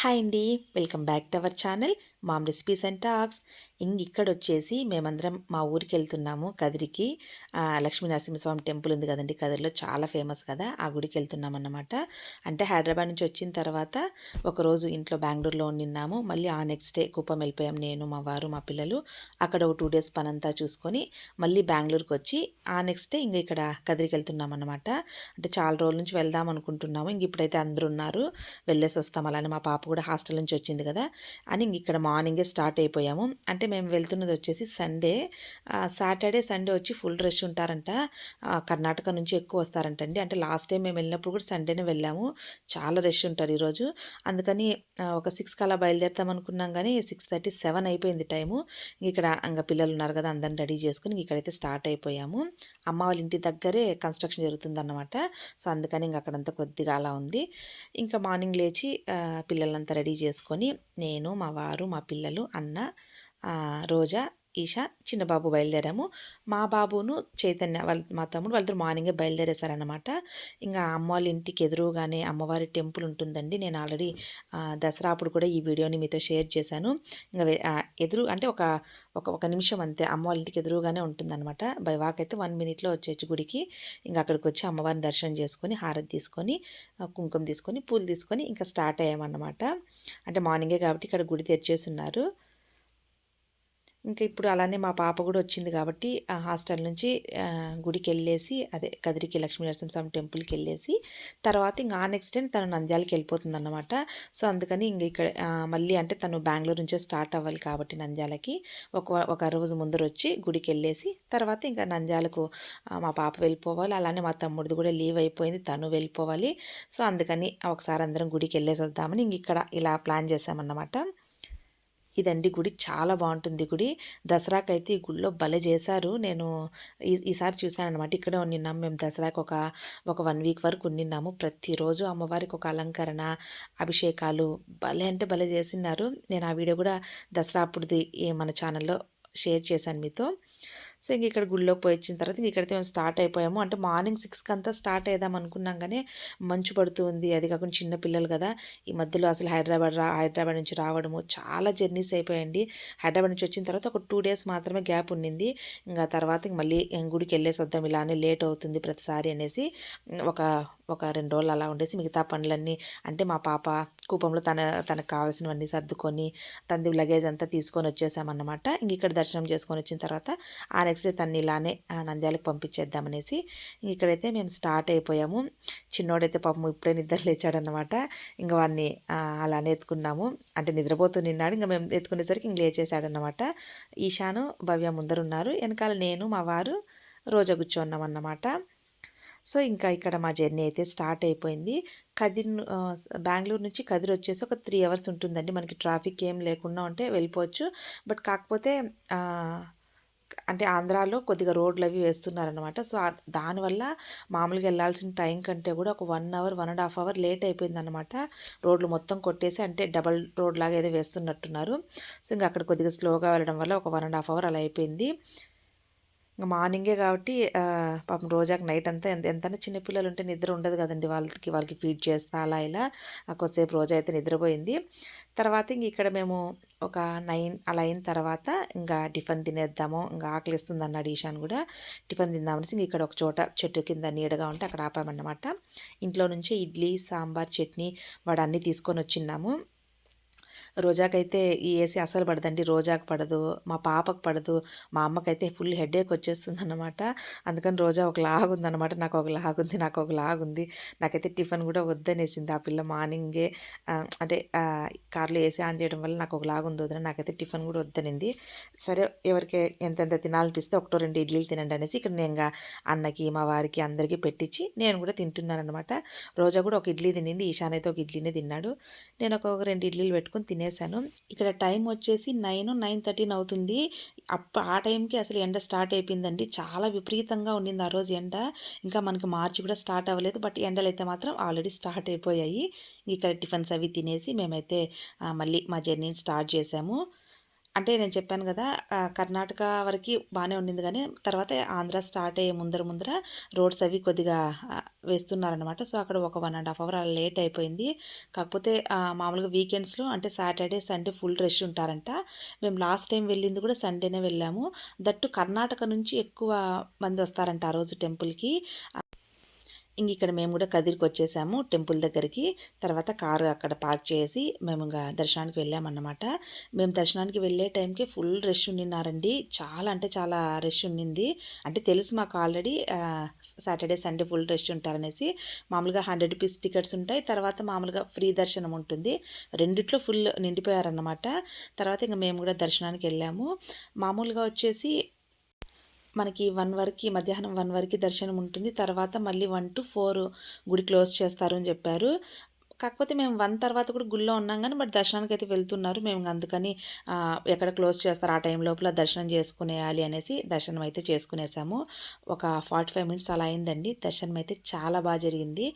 Hi అండి. Welcome back to our channel mom recipes and talks. ఇంక ఇక్కడ వచ్చేసి మేమందరం మా ఊరికి వెళ్తున్నాము కదిరికి లక్ష్మీ నరసింహస్వామి టెంపుల్ ఉంది కదండి కదిరిలో చాలా ఫేమస్ కదా ఆ గుడికి వెళ్తున్నాం అన్నమాట అంటే హైదరాబాద్ నుంచి వచ్చిన తర్వాత ఒకరోజు ఇంట్లో బెంగళూరులో నిన్నాము. మళ్ళీ ఆ నెక్స్ట్ డే కుప్పం వెళ్ళిపోయాం నేను మా వారు మా పిల్లలు. అక్కడ ఒక టూ డేస్ పనంతా చూసుకొని మళ్ళీ బెంగళూరుకి వచ్చి ఆ నెక్స్ట్ డే ఇంక ఇక్కడ కదిరికి వెళ్తున్నాం అన్నమాట అంటే చాలా రోజుల నుంచి వెళ్దాం అనుకుంటున్నాము ఇంక ఇప్పుడైతే అందరు ఉన్నారు వెళ్ళేసి వస్తాం అలానే మా పాప కూడా హాస్టల్ నుంచి వచ్చింది కదా. అని ఇంక ఇక్కడ మార్నింగే స్టార్ట్ అయిపోయాము. అంటే మేము వెళ్తున్నది వచ్చేసి సండే. సాటర్డే సండే వచ్చి ఫుల్ రష్ ఉంటారంట. కర్ణాటక నుంచి ఎక్కువ వస్తారంటండి. అంటే లాస్ట్ టైం మేము వెళ్ళినప్పుడు కూడా సండేనే వెళ్ళాము. చాలా రష్ ఉంటారు ఈరోజు. అందుకని ఒక సిక్స్కి అలా బయలుదేరుతాం అనుకున్నాం కానీ సిక్స్ థర్టీ సెవెన్ అయిపోయింది టైము. ఇక్కడ ఇంకా పిల్లలు ఉన్నారు కదా అందరిని రెడీ చేసుకుని ఇక్కడైతే స్టార్ట్ అయిపోయాము. అమ్మ వాళ్ళ ఇంటి దగ్గరే కన్స్ట్రక్షన్ జరుగుతుందన్నమాట. సో అందుకని ఇంక అక్కడంతా కొద్దిగా అలా ఉంది. ఇంకా మార్నింగ్ లేచి ఆ, వాళ్ళంతా రెడీ చేసుకొని నేను మా వారు మా పిల్లలు అన్న రోజా ఈషా చిన్న బాబు బయలుదేరాము. మా బాబును చైతన్య వాళ్ళ మా తమ్ముడు వాళ్ళిద్దరు మార్నింగే బయలుదేరేశారనమాట ఇంకా అమ్మ వాళ్ళ ఇంటికి ఎదురుగానే అమ్మవారి టెంపుల్ ఉంటుందండి. నేను ఆల్రెడీ దసరా అప్పుడు కూడా ఈ వీడియోని మీతో షేర్ చేశాను. ఇంకా ఎదురు అంటే ఒక ఒక ఒక నిమిషం అంతే అమ్మ వాళ్ళ ఇంటికి ఎదురుగానే ఉంటుందన్నమాట. బై వాక్ అయితే వన్ మినిట్లో వచ్చేచ్చు గుడికి. ఇంకా అక్కడికి వచ్చి అమ్మవారిని దర్శనం చేసుకొని హారతి తీసుకొని కుంకుమ తీసుకొని పూలు తీసుకొని ఇంకా స్టార్ట్ అయ్యామన్నమాట. అంటే మార్నింగే కాబట్టి ఇక్కడ గుడి తెరిచేసి ఉన్నారు. ఇంకా ఇప్పుడు అలానే మా పాప కూడా వచ్చింది కాబట్టి ఆ హాస్టల్ నుంచి గుడికి వెళ్ళేసి అదే కదిరికి లక్ష్మీ నరసింహస్వామి టెంపుల్కి వెళ్ళేసి తర్వాత ఇంకా ఆ నెక్స్ట్ డే తను నంద్యాలకి వెళ్ళిపోతుంది అన్నమాట సో అందుకని ఇంక ఇక్కడ మళ్ళీ అంటే తను బెంగళూరు నుంచే స్టార్ట్ అవ్వాలి కాబట్టి నంద్యాలకి. ఒక ఒక రోజు ముందర వచ్చి గుడికి వెళ్ళేసి తర్వాత ఇంకా నంద్యాలకు మా పాప వెళ్ళిపోవాలి. అలానే మా తమ్ముడిది కూడా లీవ్ అయిపోయింది తను వెళ్ళిపోవాలి. సో అందుకని ఒకసారి అందరం గుడికి వెళ్ళేసి వద్దామని ఇంక ఇక్కడ ఇలా ప్లాన్ చేశామన్నమాట. ఇదండి గుడి చాలా బాగుంటుంది గుడి. దసరాకి అయితే ఈ గుడిలో భలే చేశారు. నేను ఈ ఈసారి చూశాను అనమాట ఇక్కడే ఉన్నిన్నాం మేము దసరాకి ఒక ఒక వన్ వీక్ వరకు ఉన్నిన్నాము ప్రతిరోజు అమ్మవారికి ఒక అలంకరణ అభిషేకాలు భలే అంటే భలే చేసినారు నేను ఆ వీడియో కూడా దసరా అప్పుడుది మన ఛానల్లో షేర్ చేశాను మీతో. సో ఇంక ఇక్కడ గుడిలోకి పోయి వచ్చిన తర్వాత ఇంక ఇక్కడైతే మేము స్టార్ట్ అయిపోయాము. అంటే మార్నింగ్ సిక్స్కి అంతా స్టార్ట్ అయ్యాం అనుకున్నాం కానీ మంచు పడుతుంది అది కాకుండా చిన్న పిల్లలు కదా. ఈ మధ్యలో అసలు హైదరాబాద్ రా హైదరాబాద్ నుంచి రావడము చాలా జర్నీస్ అయిపోయాయండి. హైదరాబాద్ నుంచి వచ్చిన తర్వాత ఒక టూ డేస్ మాత్రమే గ్యాప్ ఉండింది. ఇంకా తర్వాత ఇంక మళ్ళీ గుడికి వెళ్ళేసి వద్దాం ఇలానే లేట్ అవుతుంది ప్రతిసారి అనేసి ఒక ఒక రెండు రోజులు అలా ఉండేసి మిగతా పనులన్నీ అంటే మా పాప కూపంలో తన తనకు కావాల్సినవన్నీ సర్దుకొని తనది లగేజ్ అంతా తీసుకొని వచ్చేసామన్నమాట. ఇంక ఇక్కడ దర్శనం చేసుకొని వచ్చిన తర్వాత ఆ నెక్స్ట్ డే తన్ని ఇలానే నంద్యాలకు పంపించేద్దామనేసి ఇక్కడైతే మేము స్టార్ట్ అయిపోయాము. చిన్నోడైతే పాపం ఇప్పుడే నిద్ర లేచాడనమాట ఇంకా వాడిని అలానే ఎత్తుకున్నాము అంటే నిద్రపోతూ నిన్నాడు. ఇంకా మేము ఎత్తుకునేసరికి ఇంక లేచేసాడనమాట ఈశాను భవ్య ముందరున్నారు. వెనకాల నేను మా వారు రోజా కూర్చోన్నాం అన్నమాట సో ఇంకా ఇక్కడ మా జర్నీ అయితే స్టార్ట్ అయిపోయింది. కదిర్ బెంగళూరు నుంచి కదిరి వచ్చేసి ఒక త్రీ అవర్స్ ఉంటుందండి. మనకి ట్రాఫిక్ ఏం లేకుండా ఉంటే వెళ్ళిపోవచ్చు. బట్ కాకపోతే అంటే ఆంధ్రాలో కొద్దిగా రోడ్లు అవి వేస్తున్నారనమాట సో దానివల్ల మామూలుగా వెళ్ళాల్సిన టైం కంటే కూడా ఒక one hour one and half hour late అయిపోయింది అనమాట రోడ్లు మొత్తం కొట్టేసి అంటే డబల్ రోడ్ లాగా ఏదో వేస్తున్నట్టున్నారు. సో ఇంకా అక్కడ కొద్దిగా స్లోగా వెళ్ళడం వల్ల ఒక వన్ అండ్ హాఫ్ అవర్ అలా అయిపోయింది. ఇంకా మార్నింగే కాబట్టి పాపం రోజాకి నైట్ అంతా ఎంత ఎంతైనా చిన్నపిల్లలు ఉంటే నిద్ర ఉండదు కదండి వాళ్ళకి వాళ్ళకి ఫీడ్ చేస్తా అలా ఇలా. కొద్దిసేపు రోజా అయితే నిద్రపోయింది. తర్వాత ఇంక ఇక్కడ మేము ఒక నైన్ అలా అయిన తర్వాత ఇంకా టిఫిన్ తినేద్దాము. ఇంకా ఆకలిస్తుంది అన్నాడు ఈశాన్ కూడా. టిఫిన్ తిందామనేసి ఇంక ఇక్కడ ఒక చోట చెట్టు కింద నీడగా ఉంటే అక్కడ ఆపామన్నమాట. ఇంట్లో నుంచి ఇడ్లీ సాంబార్ చట్నీ వాడు అన్నీ తీసుకొని వచ్చిన్నాము. రోజాకైతే ఈ ఏసీ అసలు పడదండి. రోజాకు పడదు. మా పాపకు పడదు. మా అమ్మకైతే ఫుల్ హెడేక్ వచ్చేస్తుంది అనమాట అందుకని రోజా ఒక లాగుంది అనమాట నాకు ఒక లాగుంది నాకు ఒక లాగుంది ఉంది. నాకైతే టిఫిన్ కూడా వద్దనేసింది. ఆ పిల్ల మార్నింగే అంటే కార్లో ఏసీ ఆన్ చేయడం వల్ల నాకు ఒక లాగుంది వదిన. నాకైతే టిఫిన్ కూడా వద్దనింది. సరే ఎవరికి ఎంతెంత తినాలనిపిస్తే ఒకటో రెండు ఇడ్లీలు తినండి అనేసి ఇక్కడ నేను ఇంకా అన్నకి మా వారికి అందరికీ పెట్టించి నేను కూడా తింటున్నాను అనమాట రోజా కూడా ఒక ఇడ్లీ తినింది. ఈశాన్ అయితే ఒక ఇడ్లీనే తిన్నాడు. నేను ఒక ఒక రెండు ఇడ్లీలు పెట్టుకొని తినేసాను. ఇక్కడ టైం వచ్చేసి నైన్ నైన్ థర్టీన్ అవుతుంది అప్ప ఆ టైంకి అసలు ఎండ స్టార్ట్ అయిపోయిందండి. చాలా విపరీతంగా ఉండింది ఆ రోజు ఎండ. ఇంకా మనకి మార్చి కూడా స్టార్ట్ అవ్వలేదు. బట్ ఎండలు అయితే మాత్రం ఆల్రెడీ స్టార్ట్ అయిపోయాయి. ఇక్కడ టిఫిన్స్ అవి తినేసి మేమైతే మళ్ళీ మా జర్నీని స్టార్ట్ చేసాము. అంటే నేను చెప్పాను కదా కర్ణాటక వరకు బాగానే ఉండింది కానీ తర్వాత ఆంధ్ర స్టార్ట్ అయ్యే ముందర ముందర రోడ్స్ అవి కొద్దిగా వేస్తున్నారనమాట సో అక్కడ ఒక వన్ అండ్ హాఫ్ అవర్ అలా లేట్ అయిపోయింది. కాకపోతే మామూలుగా వీకెండ్స్లో అంటే సాటర్డే సండే ఫుల్ రష్ ఉంటారంట. మేము లాస్ట్ టైం వెళ్ళింది కూడా సండేనే వెళ్ళాము. దట్టు కర్ణాటక నుంచి ఎక్కువ మంది వస్తారంట ఆ రోజు టెంపుల్కి ఇంక ఇక్కడ మేము కూడా కదిరికి వచ్చేసాము టెంపుల్ దగ్గరికి. తర్వాత కారు అక్కడ పార్క్ చేసి మేము ఇంకా దర్శనానికి వెళ్ళామన్నమాట. మేము దర్శనానికి వెళ్ళే టైంకి ఫుల్ రష్ ఉండినారండి చాలా అంటే చాలా రష్ ఉండింది. అంటే తెలుసు మాకు already Saturday Sunday full rush ఉంటారనేసి. మామూలుగా హండ్రెడ్ రూపీస్ టికెట్స్ ఉంటాయి. తర్వాత మామూలుగా ఫ్రీ దర్శనం ఉంటుంది. రెండిట్లో ఫుల్ నిండిపోయారన్నమాట. తర్వాత ఇంకా మేము కూడా దర్శనానికి వెళ్ళాము. మామూలుగా వచ్చేసి మనకి వన్ వరకు మధ్యాహ్నం వన్ వరకు దర్శనం ఉంటుంది. తర్వాత మళ్ళీ వన్ టు ఫోర్ గుడి క్లోజ్ చేస్తారు అని చెప్పారు. కాకపోతే మేము వన్ తర్వాత కూడా గుళ్ళో ఉన్నాం కానీ బట్ దర్శనానికి అయితే వెళ్తున్నారు. మేము అందుకని ఎక్కడ క్లోజ్ చేస్తారు ఆ టైం లోపల దర్శనం చేసుకునేయాలి అనేసి దర్శనం అయితే చేసుకునేసాము. ఒక ఫార్టీ ఫైవ్ మినిట్స్ అలా అయిందండి. దర్శనం అయితే చాలా బాగా జరిగింది.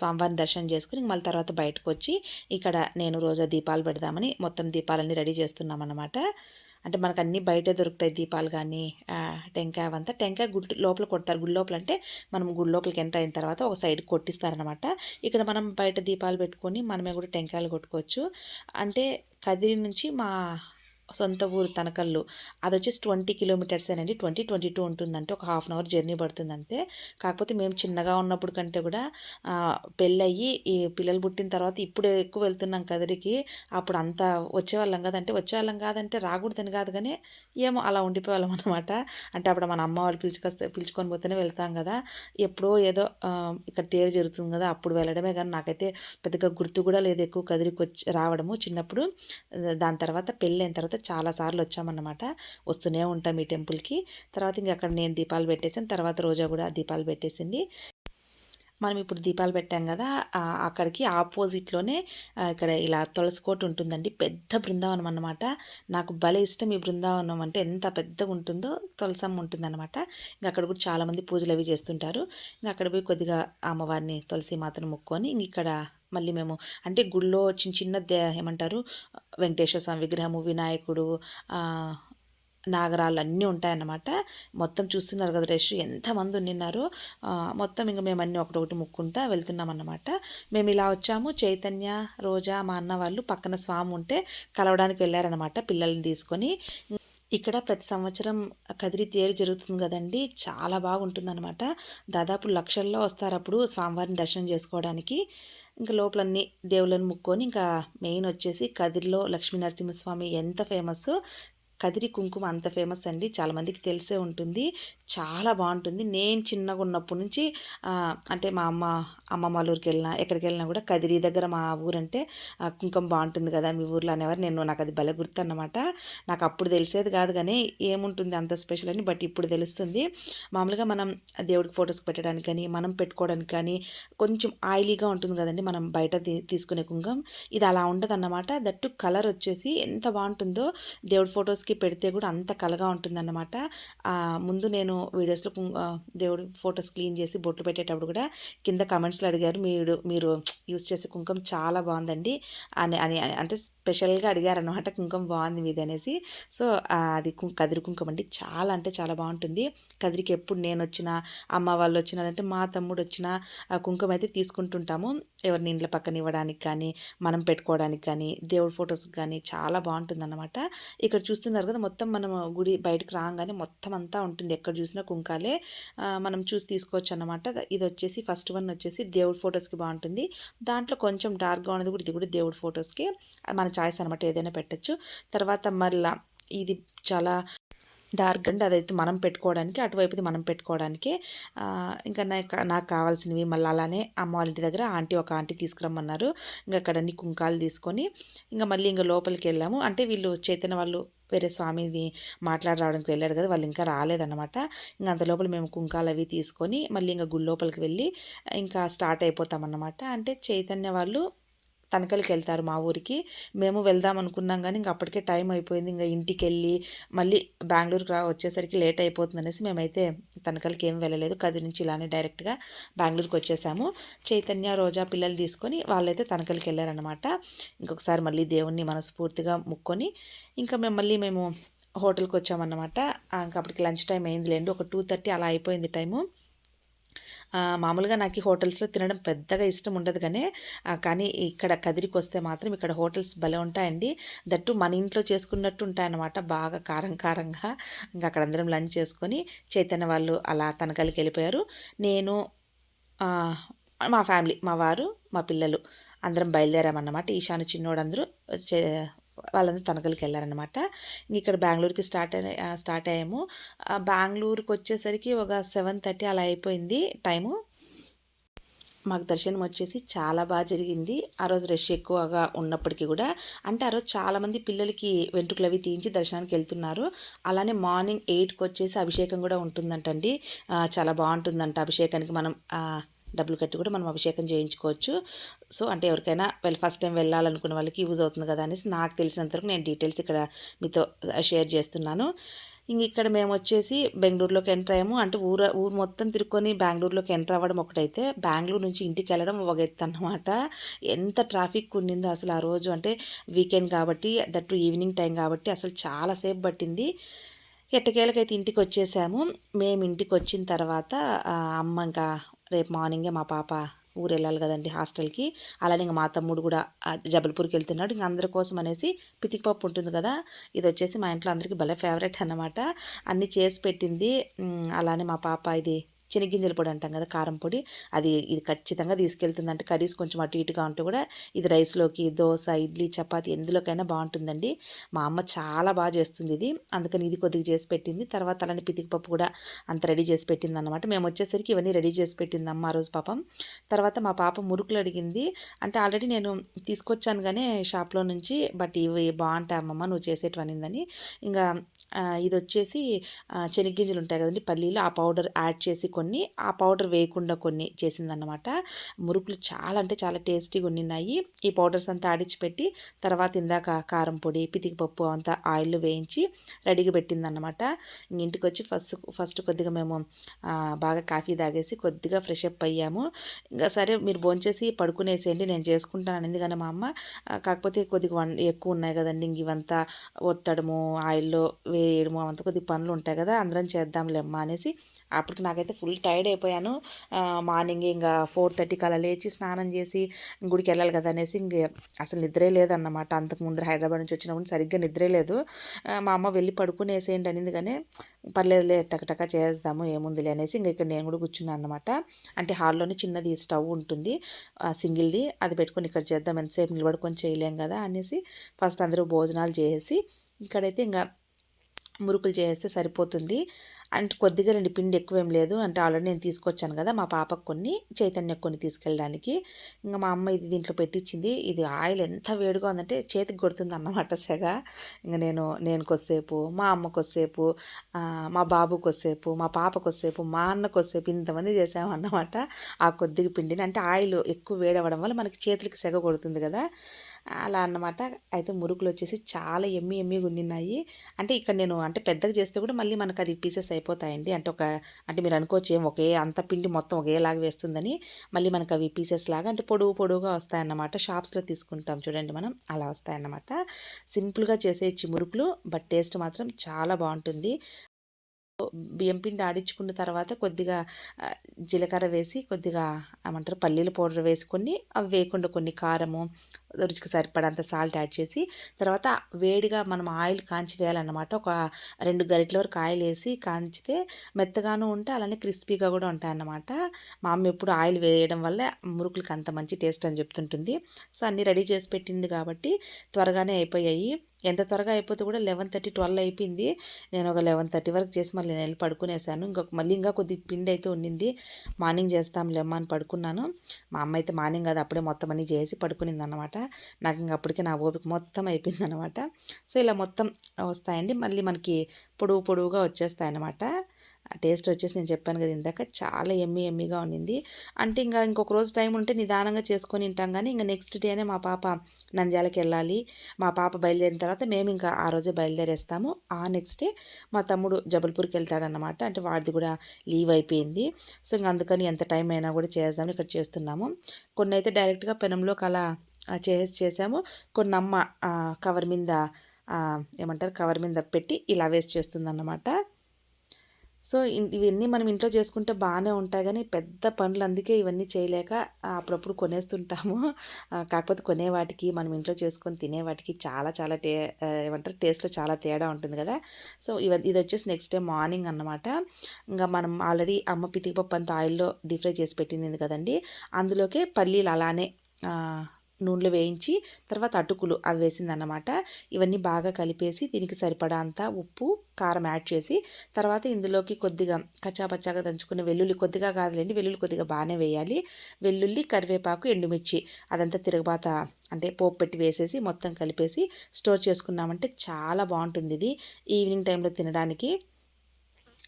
స్వామివారిని దర్శనం చేసుకుని మళ్ళీ తర్వాత బయటకు వచ్చి ఇక్కడ నేను రోజా దీపాలు పెడదామని మొత్తం దీపాలన్నీ రెడీ చేస్తున్నామన్నమాట. అంటే మనకు అన్నీ బయటే దొరుకుతాయి దీపాలు కానీ టెంకాయ అవంతా. టెంకాయ గుడ్ లోపల కొడతారు. గుడి లోపల అంటే మనం గుడి లోపలికి ఎంటర్ అయిన తర్వాత ఒక సైడ్ కొట్టిస్తారనమాట ఇక్కడ మనం బయట దీపాలు పెట్టుకొని మనమే కూడా టెంకాయలు కొట్టుకోవచ్చు. అంటే కదిరి నుంచి మా సొంత ఊరు తనకల్లు. అది వచ్చేసి ట్వంటీ కిలోమీటర్స్ అండి ట్వంటీ ట్వంటీ టూ ఉంటుందంటే ఒక హాఫ్ అన్ అవర్ జర్నీ పడుతుంది అంతే కాకపోతే మేము చిన్నగా ఉన్నప్పుడు కంటే కూడా పెళ్ళయ్యి ఈ పిల్లలు పుట్టిన తర్వాత ఇప్పుడు ఎక్కువ వెళ్తున్నాం కదిరికి అప్పుడు అంత వచ్చేవాళ్ళం కాదంటే వచ్చేవాళ్ళం కాదంటే రాకూడదని కాదు కానీ ఏమో అలా ఉండిపోయేవాళ్ళం అనమాట అంటే అప్పుడు మన అమ్మ వాళ్ళు పిలుచుకొస్తే పిలుచుకొని పోతేనే వెళ్తాం కదా. ఎప్పుడో ఏదో ఇక్కడ తేరు జరుగుతుంది కదా అప్పుడు వెళ్ళడమే కానీ నాకైతే పెద్దగా గుర్తు కూడా లేదు ఎక్కువ కదిరికి వచ్చి రావడము చిన్నప్పుడు. దాని తర్వాత పెళ్ళైన తర్వాత చాలాసార్లు వచ్చామన్నమాట. వస్తూనే ఉంటాం ఈ టెంపుల్కి. తర్వాత ఇంక అక్కడ నేను దీపాలు పెట్టేసాను తర్వాత రోజా కూడా దీపాలు పెట్టేసింది. మనం ఇప్పుడు దీపాలు పెట్టాం కదా అక్కడికి ఆపోజిట్లోనే ఇక్కడ ఇలా తులసి కోట ఉంటుందండి. పెద్ద బృందావనం అనమాట నాకు భలే ఇష్టం ఈ బృందావనం అంటే. ఎంత పెద్దగా ఉంటుందో తులసమ్మ ఉంటుందన్నమాట. ఇంకా అక్కడ కూడా చాలామంది పూజలు అవి చేస్తుంటారు. ఇంకా అక్కడ పోయి కొద్దిగా అమ్మవారిని తులసి మాతను ముక్కొని ఇంక ఇక్కడ మళ్ళీ మేము అంటే గుళ్ళో చిన్న చిన్న ఏమంటారు వెంకటేశ్వర స్వామి విగ్రహము వినాయకుడు నాగరాలు అన్నీ ఉంటాయన్నమాట. మొత్తం చూస్తున్నారు కదా రష్ ఎంతమంది ఉన్నారు మొత్తం ఇంకా మేము అన్నీ ఒకటొకటి ముక్కుంటా వెళ్తున్నాం అన్నమాట మేము ఇలా వచ్చాము. చైతన్య రోజా మా అన్న వాళ్ళు పక్కన స్వామి ఉంటే కలవడానికి వెళ్ళారనమాట పిల్లల్ని తీసుకొని. ఇక్కడ ప్రతి సంవత్సరం కదిరి తేరు జరుగుతుంది కదండి. చాలా బాగుంటుందన్నమాట. దాదాపు లక్షల్లో వస్తారు అప్పుడు స్వామివారిని దర్శనం చేసుకోవడానికి. ఇంకా లోపలన్నీ దేవుళ్ళని ముక్కొని ఇంకా మెయిన్ వచ్చేసి కదిరిలో లక్ష్మీ నరసింహస్వామి ఎంత ఫేమస్ కదిరి కుంకుమ అంత ఫేమస్ అండి. చాలామందికి తెలిసే ఉంటుంది. చాలా బాగుంటుంది. నేను చిన్నగా ఉన్నప్పటి నుంచి అంటే మా అమ్మ అమ్మమ్మ వాళ్ళ ఊరికి వెళ్ళినా ఎక్కడికి వెళ్ళినా కూడా కదిరి దగ్గర మా ఊరంటే కుంకుమ బాగుంటుంది కదా మీ ఊర్లో అనేవారు. నేను నాకు అది భలే గుర్తు అన్నమాట నాకు అప్పుడు తెలిసేది కాదు కానీ ఏముంటుంది అంత స్పెషల్ అని బట్ ఇప్పుడు తెలుస్తుంది. మామూలుగా మనం దేవుడికి ఫొటోస్ పెట్టడానికి కానీ మనం పెట్టుకోవడానికి కానీ కొంచెం ఆయిలీగా ఉంటుంది కదండి మనం బయట తీసుకునే కుంకుమ. ఇది అలా ఉండదు అన్నమాట దట్టు కలర్ వచ్చేసి ఎంత బాగుంటుందో దేవుడి ఫొటోస్ ఫొటోస్కి పెడితే కూడా అంత కలగా ఉంటుందన్నమాట. ముందు నేను వీడియోస్లో దేవుడి ఫొటోస్ క్లీన్ చేసి బొట్లు పెట్టేటప్పుడు కూడా కింద కమెంట్స్లో అడిగారు మీరు మీరు యూస్ చేసే కుంకుమ చాలా బాగుందండి అని అని అంటే స్పెషల్గా అడిగారనమాట కుంకుమ బాగుంది మీది అనేసి. సో అది కదిరి కుంకుమ అండి. చాలా అంటే చాలా బాగుంటుంది. కదిరికి ఎప్పుడు నేను వచ్చినా అమ్మ వాళ్ళు వచ్చినా అంటే మా తమ్ముడు వచ్చిన కుంకుమ అయితే తీసుకుంటుంటాము. ఎవరిని ఇంట్లో పక్కన ఇవ్వడానికి కానీ మనం పెట్టుకోవడానికి కానీ దేవుడి ఫొటోస్కి కానీ చాలా బాగుంటుంది ఇక్కడ చూస్తున్నారు కదా మొత్తం మనం గుడి బయటకు రాగానే మొత్తం అంతా ఉంటుంది. ఎక్కడ చూసినా కుంకాలే. మనం చూసి తీసుకోవచ్చు అనమాట ఇది వచ్చేసి ఫస్ట్ వన్ వచ్చేసి దేవుడి ఫొటోస్కి బాగుంటుంది. దాంట్లో కొంచెం డార్క్గా ఉన్నది కూడా ఇది కూడా దేవుడి ఫొటోస్కి. మన చాయిస్ అనమాట ఏదైనా పెట్టచ్చు. తర్వాత మళ్ళీ ఇది చాలా డార్క్ అంటే అదైతే మనం పెట్టుకోవడానికి అటువైపుది మనం పెట్టుకోవడానికి ఇంకా నాకు నాకు కావాల్సినవి మళ్ళీ అలానే అమ్మ వాళ్ళ ఇంటి దగ్గర ఆంటీ ఒక ఆంటీ తీసుకురమ్మన్నారు. ఇంకా అక్కడ అన్ని కుంకాలు తీసుకొని ఇంకా మళ్ళీ ఇంకా లోపలికి వెళ్ళాము. అంటే వీళ్ళు చైతన్య వాళ్ళు వేరే స్వామిని మాట్లాడడానికి వెళ్ళారు కదా వాళ్ళు ఇంకా రాలేదన్నమాట. ఇంకా అంత లోపల మేము కుంకాలు అవి తీసుకొని మళ్ళీ ఇంకా గుడి లోపలికి వెళ్ళి ఇంకా స్టార్ట్ అయిపోతామన్నమాట. అంటే చైతన్య వాళ్ళు తనకలికి వెళ్తారు మా ఊరికి. మేము వెళ్దాం అనుకున్నాం కానీ ఇంక అప్పటికే టైం అయిపోయింది. ఇంకా ఇంటికి వెళ్ళి మళ్ళీ బెంగళూరుకి రా వచ్చేసరికి లేట్ అయిపోతుంది అనేసి మేమైతే తనకలికి ఏం వెళ్ళలేదు. కది నుంచి ఇలానే డైరెక్ట్గా బెంగళూరుకి వచ్చేసాము. చైతన్య రోజా పిల్లలు తీసుకొని వాళ్ళైతే తనకలికి వెళ్ళారనమాట ఇంకొకసారి మళ్ళీ దేవుణ్ణి మనస్ఫూర్తిగా ముక్కొని ఇంకా మేము మళ్ళీ మేము హోటల్కి వచ్చామన్నమాట. ఇంకా అప్పటికి లంచ్ టైం అయింది లేండి ఒక టూ థర్టీ అలా అయిపోయింది టైము. మామూలుగా నాకు ఈ హోటల్స్లో తినడం పెద్దగా ఇష్టం ఉండదు కానీ కానీ ఇక్కడ కదిరికి వస్తే మాత్రం ఇక్కడ హోటల్స్ భలే ఉంటాయండి. దట్టు మన ఇంట్లో చేసుకున్నట్టు ఉంటాయన్నమాట. బాగా కారం కారంగా ఇంకా అక్కడ అందరం లంచ్ చేసుకొని చైతన్య వాళ్ళు అలా తనకలికి వెళ్ళిపోయారు. నేను మా ఫ్యామిలీ మా వారు మా పిల్లలు అందరం బయలుదేరామన్నమాట. ఈశాను చిన్నోడు అందరూ వాళ్ళందరూ తనకలికి వెళ్ళారనమాట ఇక్కడ బెంగళూరుకి స్టార్ట్ స్టార్ట్ అయ్యాము. బెంగళూరుకి వచ్చేసరికి ఒక సెవెన్ థర్టీ అలా అయిపోయింది టైము. మాకు దర్శనం వచ్చేసి చాలా బాగా జరిగింది. ఆ రోజు రష్ ఎక్కువగా ఉన్నప్పటికీ కూడా అంటే ఆ రోజు చాలామంది పిల్లలకి వెంట్రుకలు అవి తీయించి దర్శనానికి వెళ్తున్నారు. అలానే మార్నింగ్ ఎయిట్కి వచ్చేసి అభిషేకం కూడా ఉంటుందంటండి. చాలా బాగుంటుందంట అభిషేకానికి మనం డబ్బులు కట్టి కూడా మనం అభిషేకం చేయించుకోవచ్చు. సో అంటే ఎవరికైనా వెళ్ళి ఫస్ట్ టైం వెళ్ళాలనుకున్న వాళ్ళకి యూజ్ అవుతుంది కదా అనేసి నాకు తెలిసినంతవరకు నేను డీటెయిల్స్ ఇక్కడ మీతో షేర్ చేస్తున్నాను. ఇంక ఇక్కడ మేము వచ్చేసి బెంగళూరులోకి ఎంటర్ అయ్యాము. అంటే ఊరు ఊరు మొత్తం తిరుక్కొని బెంగళూరులోకి ఎంటర్ అవ్వడం ఒకటైతే బెంగళూరు నుంచి ఇంటికి వెళ్ళడం ఒక ఎత్తు అనమాట ఎంత ట్రాఫిక్ ఉండిందో అసలు ఆ రోజు. అంటే వీకెండ్ కాబట్టి దట్టు ఈవినింగ్ టైం కాబట్టి అసలు చాలాసేపు పట్టింది. ఎట్టకేలకైతే ఇంటికి వచ్చేసాము. మేము ఇంటికి వచ్చిన తర్వాత అమ్మ ఇంకా రేపు మార్నింగే మా పాప ఊరు వెళ్ళాలి కదండి హాస్టల్కి. అలానే ఇంకా మా తమ్ముడు కూడా జబల్పూర్కి వెళ్తున్నాడు ఇంకా అందరి కోసం అనేసి పితికిపప్పు ఉంటుంది కదా ఇది వచ్చేసి మా ఇంట్లో అందరికీ భలే ఫేవరెట్ అన్నమాట. అన్నీ చేసి పెట్టింది. అలానే మా పాప ఇది శనగింజల పొడి అంటాం కదా కారం పొడి. అది ఇది ఖచ్చితంగా తీసుకెళ్తుందంటే. కర్రీస్ కొంచెం అటు ఇటుగా ఉంటే కూడా ఇది రైస్లోకి దోశ ఇడ్లీ చపాతి ఎందులోకైనా బాగుంటుందండి. మా అమ్మ చాలా బాగా చేస్తుంది ఇది. అందుకని ఇది కొద్దిగా చేసి పెట్టింది. తర్వాత అలానే పితికిపప్పు కూడా అంత రెడీ చేసి పెట్టింది అనమాట మేము వచ్చేసరికి ఇవన్నీ రెడీ చేసి పెట్టింది అమ్మ ఆ రోజు పాపం. తర్వాత మా పాప మురుకులు అడిగింది. అంటే ఆల్రెడీ నేను తీసుకొచ్చాను కానీ షాప్లో నుంచి బట్ ఇవి బాగుంటాయి అమ్మమ్మ నువ్వు చేసేటివనిందని. ఇంకా ఇది వచ్చేసి చెనిగ్గింజలు ఉంటాయి కదండి పల్లీలు ఆ పౌడర్ యాడ్ చేసి కొన్ని ఆ పౌడర్ వేయకుండా కొన్ని చేసిందనమాట మురుకులు చాలా అంటే చాలా టేస్టీగా ఉన్నాయి ఈ పౌడర్స్ అంతా ఆడిచిపెట్టి తర్వాత ఇందాక కారం పొడి పితికిపప్పు అంతా ఆయిల్ వేయించి రెడీగా పెట్టిందన్నమాట. ఇంటికి వచ్చి ఫస్ట్ ఫస్ట్ కొద్దిగా మేము బాగా కాఫీ తాగేసి కొద్దిగా ఫ్రెష్ అప్ అయ్యాము. ఇంకా సరే మీరు భోంచేసి పడుకునేసేయండి నేను చేసుకుంటాను అనేది కానీ మా అమ్మ. కాకపోతే కొద్దిగా వన్ ఎక్కువ ఉన్నాయి కదండి ఇంక ఇవంతా ఒత్తడము ఆయిల్లో వేయడము అవంతా కొద్దిగా పనులు ఉంటాయి కదా అందరం చేద్దాంలేమ్మా అనేసి అప్పటికి నాకైతే ఫుల్ టైర్డ్ అయిపోయాను. మార్నింగ్ ఇంకా ఫోర్ థర్టీకి అలా లేచి స్నానం చేసి గుడికి వెళ్ళాలి కదా అనేసి ఇంక అసలు నిద్రే లేదన్నమాట. అంతకు ముందు హైదరాబాద్ నుంచి వచ్చినప్పుడు సరిగ్గా నిద్రే లేదు. మా అమ్మ వెళ్ళి పడుకునేసేయండి అనింది కానీ పర్లేదులే టకటక చేద్దాము ఏముందిలే అనేసి ఇంక ఇక్కడ నేను కూడా కూర్చున్నాను అనమాట అంటే హాల్లోనే చిన్నది స్టవ్ ఉంటుంది సింగిల్ది. అది పెట్టుకొని ఇక్కడ చేద్దాం ఎంతసేపు నిలబడుకొని చేయలేం కదా అనేసి ఫస్ట్ అందరూ భోజనాలు చేసి ఇక్కడైతే ఇంకా మురుకులు చేస్తే సరిపోతుంది. అంటే కొద్దిగా రెండు పిండి ఎక్కువ ఏం లేదు. అంటే ఆల్రెడీ నేను తీసుకొచ్చాను కదా మా పాపకు కొన్ని చైతన్య కొన్ని తీసుకెళ్ళడానికి. ఇంకా మా అమ్మ ఇది దీంట్లో పెట్టించింది ఇది ఆయిల్ ఎంత వేడిగా ఉందంటే చేతికి కొడుతుంది అన్నమాట సెగ. ఇంకా నేను నేను కొద్దిసేపు మా అమ్మ కొద్దిసేపు మా బాబు కొద్దిసేపు మా పాప కొద్దిసేపు మా అన్న కొద్దిసేపు ఇంతమంది చేసామన్నమాట ఆ కొద్దిగా పిండిని. అంటే ఆయిల్ ఎక్కువ వేడవడం వల్ల మనకి చేతులకి సెగ కొడుతుంది కదా. అలా అన్నమాట. అయితే మురుకులు వచ్చేసి చాలా ఎమ్మి ఎమ్మిగా ఉన్నాయి అంటే ఇక్కడ నేను అంటే పెద్దగా చేస్తే కూడా మళ్ళీ మనకు అది పీసెస్ అయిపోతాయండి. అంటే ఒక అంటే మీరు అనుకోవచ్చు ఏం ఒకే అంత పిండి మొత్తం ఒకేలాగా వేస్తుందని మళ్ళీ మనకు అవి పీసెస్ లాగా అంటే పొడుగు పొడుగుగా వస్తాయన్నమాట. షాప్స్లో తీసుకుంటాం చూడండి మనం. అలా వస్తాయన్నమాట. సింపుల్గా చేసే మురుకులు. బట్ టేస్ట్ మాత్రం చాలా బాగుంటుంది. బియ్యం పిండి ఆడించుకున్న తర్వాత కొద్దిగా జీలకర్ర వేసి కొద్దిగా ఏమంటారు పల్లీల పౌడర్ వేసుకొని అవి వేయకుండా కొన్ని కారము రుచికి సరిపడంత సాల్ట్ యాడ్ చేసి తర్వాత వేడిగా మనం ఆయిల్ కాంచి వేయాలన్నమాట ఒక రెండు గరిటల వరకు ఆయిల్ వేసి కాంచితే మెత్తగాను ఉంటే అలానే క్రిస్పీగా కూడా ఉంటాయన్నమాట. మా అమ్మ ఎప్పుడు ఆయిల్ వేయడం వల్ల మురుకులకి అంత మంచి టేస్ట్ అని చెప్తుంటుంది. సో అన్నీ రెడీ చేసి పెట్టింది కాబట్టి త్వరగానే అయిపోయాయి. ఎంత త్వరగా అయిపోతే కూడా లెవెన్ థర్టీ ట్వెల్వ్ అయిపోయింది. నేను ఒక లెవెన్ థర్టీ వరకు చేసి మళ్ళీ నేను వెళ్ళి పడుకునేసాను. ఇంకొక మళ్ళీ ఇంకా కొద్ది పిండి అయితే ఉండింది. మార్నింగ్ చేస్తాం లెమ్మ అని పడుకున్నాను. మా అమ్మ అయితే మార్నింగ్ అది అప్పుడే మొత్తం అన్నీ చేసి పడుకునింది అనమాట నాకు ఇంక అప్పటికే నా ఓపిక మొత్తం అయిపోయింది అనమాట సో ఇలా మొత్తం వస్తాయండి. మళ్ళీ మనకి పొడుగు పొడుగుగా వచ్చేస్తాయి అనమాట టేస్ట్ వచ్చేసి నేను చెప్పాను కదా ఇందాక చాలా ఎమ్మి ఎమ్మిగా ఉన్నింది అంటే ఇంకా ఇంకొక రోజు టైం ఉంటే నిదానంగా చేసుకొని తింటాం కానీ ఇంకా నెక్స్ట్ డేనే మా పాప నంద్యాలకి వెళ్ళాలి. మా పాప బయలుదేరిన తర్వాత మేము ఇంకా ఆ రోజే బయలుదేరేస్తాము. ఆ నెక్స్ట్ డే మా తమ్ముడు జబల్పూర్కి వెళ్తాడనమాట అంటే వాడిది కూడా లీవ్ అయిపోయింది. సో ఇంకా అందుకని ఎంత టైం అయినా కూడా చేద్దామని ఇక్కడ చేస్తున్నాము. కొన్ని అయితే డైరెక్ట్గా పెనంలోకి అలా చేసి చేసాము. కొన్ని అమ్మ కవర్ మీద ఏమంటారు కవర్ మీద పెట్టి ఇలా వేస్ట్ చేస్తుంది అన్నమాట సో ఇవన్నీ మనం ఇంట్లో చేసుకుంటే బాగానే ఉంటాయి. కానీ పెద్ద పనులు అందుకే ఇవన్నీ చేయలేక అప్పుడప్పుడు కొనేస్తుంటాము. కాకపోతే కొనే వాటికి మనం ఇంట్లో చేసుకొని తినే వాటికి చాలా చాలా టే ఏమంటారు? టేస్ట్లో చాలా తేడా ఉంటుంది కదా. సో ఇవ ఇది వచ్చేసి నెక్స్ట్ డే మార్నింగ్ అన్నమాట. ఇంకా మనం ఆల్రెడీ అమ్మ పితికిపప్పు అంత ఆయిల్లో డీప్ ఫ్రై చేసి పెట్టింది కదండి. అందులోకే పల్లీలు అలానే నూనెలో వేయించి తర్వాత అటుకులు అవి వేసిందన్నమాట. ఇవన్నీ బాగా కలిపేసి దీనికి సరిపడా అంతా ఉప్పు కారం యాడ్ చేసి తర్వాత ఇందులోకి కొద్దిగా కచ్చాపచ్చాగా దంచుకున్న వెల్లుల్లి కొద్దిగా కాదులేండి వెల్లుల్లి కొద్దిగా బాగానే వేయాలి. వెల్లుల్లి కరివేపాకు ఎండుమిర్చి అదంతా తిరగబాత అంటే పోపు పెట్టి వేసేసి మొత్తం కలిపేసి స్టోర్ చేసుకున్నామంటే చాలా బాగుంటుంది ఇది. ఈవినింగ్ టైంలో తినడానికి.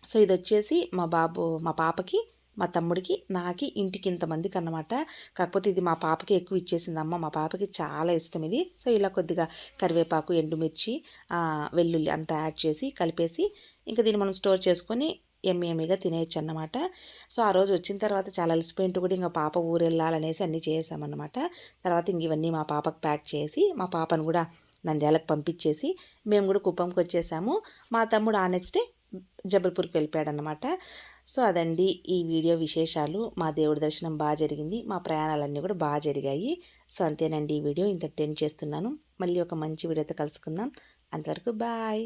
సో ఇది వచ్చేసి మా బాబు మా పాపకి మా తమ్ముడికి నాకి ఇంటికి ఇంతమందికి అన్నమాట కాకపోతే ఇది మా పాపకి ఎక్కువ ఇచ్చేసింది అమ్మ మా పాపకి చాలా ఇష్టం ఇది. సో ఇలా కొద్దిగా కరివేపాకు ఎండుమిర్చి వెల్లుల్లి అంతా యాడ్ చేసి కలిపేసి ఇంకా దీన్ని మనం స్టోర్ చేసుకొని ఎమ్మి ఎమ్మిగా తినేయచ్చు అన్నమాట సో ఆ రోజు వచ్చిన తర్వాత చాలా అలసిపోయింటూ కూడా ఇంకా పాప ఊరు వెళ్ళాలనేసి అన్నీ చేసామన్నమాట. తర్వాత ఇంక ఇవన్నీ మా పాపకు ప్యాక్ చేసి మా పాపను కూడా నంద్యాలకు పంపించేసి మేము కూడా కుప్పంకి వచ్చేసాము మా తమ్ముడు ఆ నెక్స్ట్ డే జబల్పూర్కి వెళ్ళిపోయాడనమాట సో అదండి ఈ వీడియో విశేషాలు. మా దేవుడి దర్శనం బాగా జరిగింది. మా ప్రయాణాలన్నీ కూడా బాగా జరిగాయి. సో అంతేనండి ఈ వీడియో. ఇంత టెన్ చేస్తున్నాను. మళ్ళీ ఒక మంచి వీడియోతో కలుసుకుందాం. అంతవరకు బాయ్.